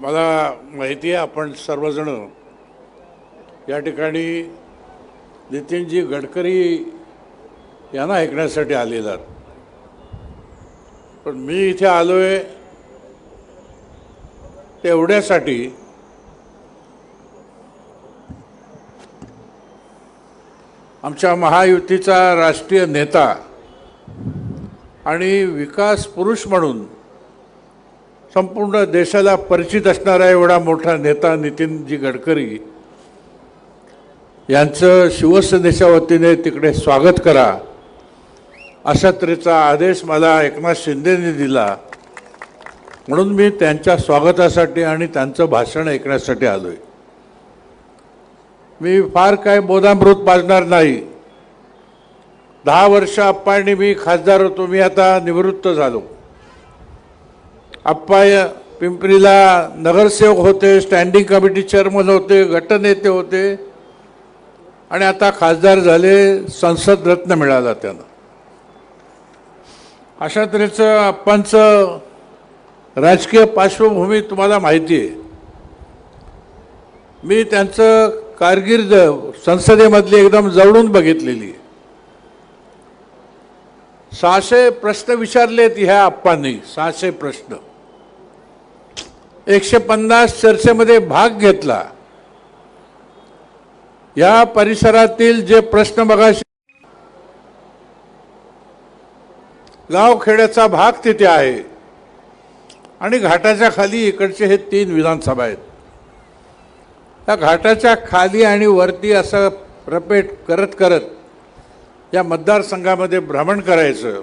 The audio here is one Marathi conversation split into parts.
मला माहिती आहे आपण सर्वजण या ठिकाणी नितीनजी गडकरी यांना ऐकण्यासाठी आलेला पण मी इथे आलो आहे तेवढ्यासाठी आमच्या महायुतीचा राष्ट्रीय नेता आणि विकास पुरुष म्हणून संपूर्ण देशाला परिचित असणारा एवढा मोठा नेता नितीनजी गडकरी यांचं शिवसेनेच्या वतीने तिकडे स्वागत करा अशा तऱ्हेचा आदेश मला एकनाथ शिंदेने दिला. म्हणून मी त्यांच्या स्वागतासाठी आणि त्यांचं भाषण ऐकण्यासाठी आलो आहे मी फार काय बोधामृत पाजणार नाही. दहा वर्ष आप्पांनी मी खासदार होतो मी आता निवृत्त झालो. आप्पा पिंपरीला नगरसेवक होते स्टँडिंग कमिटी चेअरमन होते गटनेते होते. आणि आता खासदार झाले संसद रत्न मिळाला त्यांना. अशा तऱ्हेचं आप्पांचं राजकीय पार्श्वभूमी तुम्हाला माहिती आहे. मी त्यांचं कारकीर्द संसदेमधली एकदम जवळून बघितलेली सहाशे प्रश्न विचारलेत ह्या आप्पांनी सहाशे प्रश्न. एकशे पन्नास चर्चेमध्ये भाग घेतला. या परिसरातील जे प्रश्न बघा गावखेड्याचा भाग तिथे आहे. आणि घाटाच्या खाली इकडचे हे तीन विधानसभा आहेत. त्या घाटाच्या खाली आणि वरती असं रपेट करत करत या मतदारसंघामध्ये भ्रमण करायचं.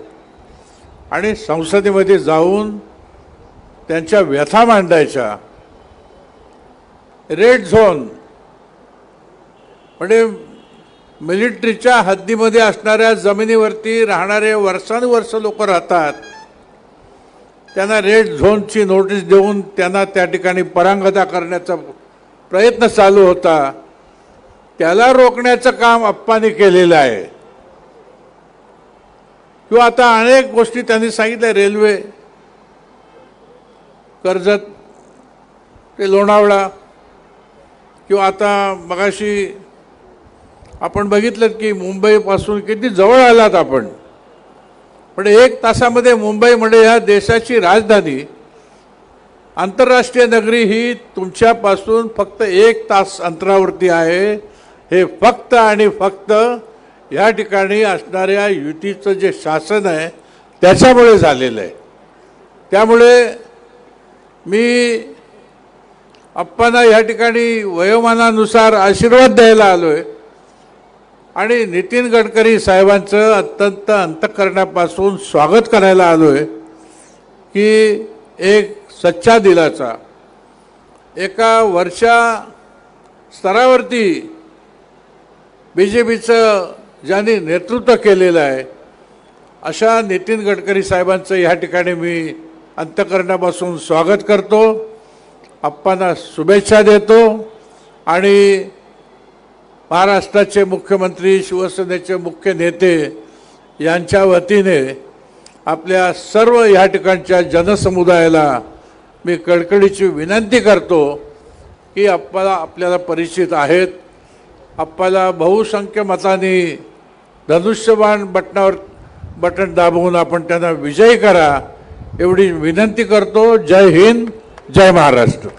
आणि संसदेमध्ये जाऊन त्यांच्या व्यथा मांडायच्या. रेड झोन म्हणजे मिलिटरीच्या हद्दीमध्ये असणाऱ्या जमिनीवरती राहणारे वर्षानुवर्ष लोक राहतात. त्यांना रेड झोनची नोटीस देऊन त्यांना त्या ठिकाणी परांगता करण्याचा प्रयत्न चालू होता. त्याला रोखण्याचं काम अप्पानी केलेलं आहे. किंवा आता अनेक गोष्टी त्यांनी सांगितल्या रेल्वे. कर्जत ते लोणावळा किंवा आता मगाशी आपण बघितलं की मुंबईपासून किती जवळ आलात आपण. पण एक तासामध्ये मुंबई म्हणजे ह्या देशाची राजधानी. आंतरराष्ट्रीय नगरी ही तुमच्यापासून फक्त एक तास अंतरावरती आहे. हे फक्त आणि फक्त या ठिकाणी असणाऱ्या युतीचं जे शासन आहे त्याच्यामुळे झालेलं आहे. त्यामुळे मी अप्पांना या ठिकाणी वयोमानानुसार आशीर्वाद द्यायला आलो आहे आणि नितीन गडकरी साहेबांचं अत्यंत अंतकरणापासून स्वागत करायला आलो आहे की एक सच्चा दिलाचा एका वर्षा स्तरावरती बी जे पीचं ज्यांनी नेतृत्व केलेलं आहे अशा नितीन गडकरी साहेबांचं या ठिकाणी मी अंतकरणापासून स्वागत करतो. अप्पांना शुभेच्छा देतो. आणि महाराष्ट्राचे मुख्यमंत्री शिवसेनेचे मुख्य नेते यांच्या वतीने आपल्या सर्व या ठिकाणच्या जनसमुदायाला मी कडकडीची विनंती करतो की आप्पाला आपल्याला परिचित आहेत. आप्पाला बहुसंख्य मतांनी धनुष्यबाण बटणावर बटन दाबवून आपण त्यांना विजयी करा. एवढी विनंती करतो जय हिंद जय महाराष्ट्र.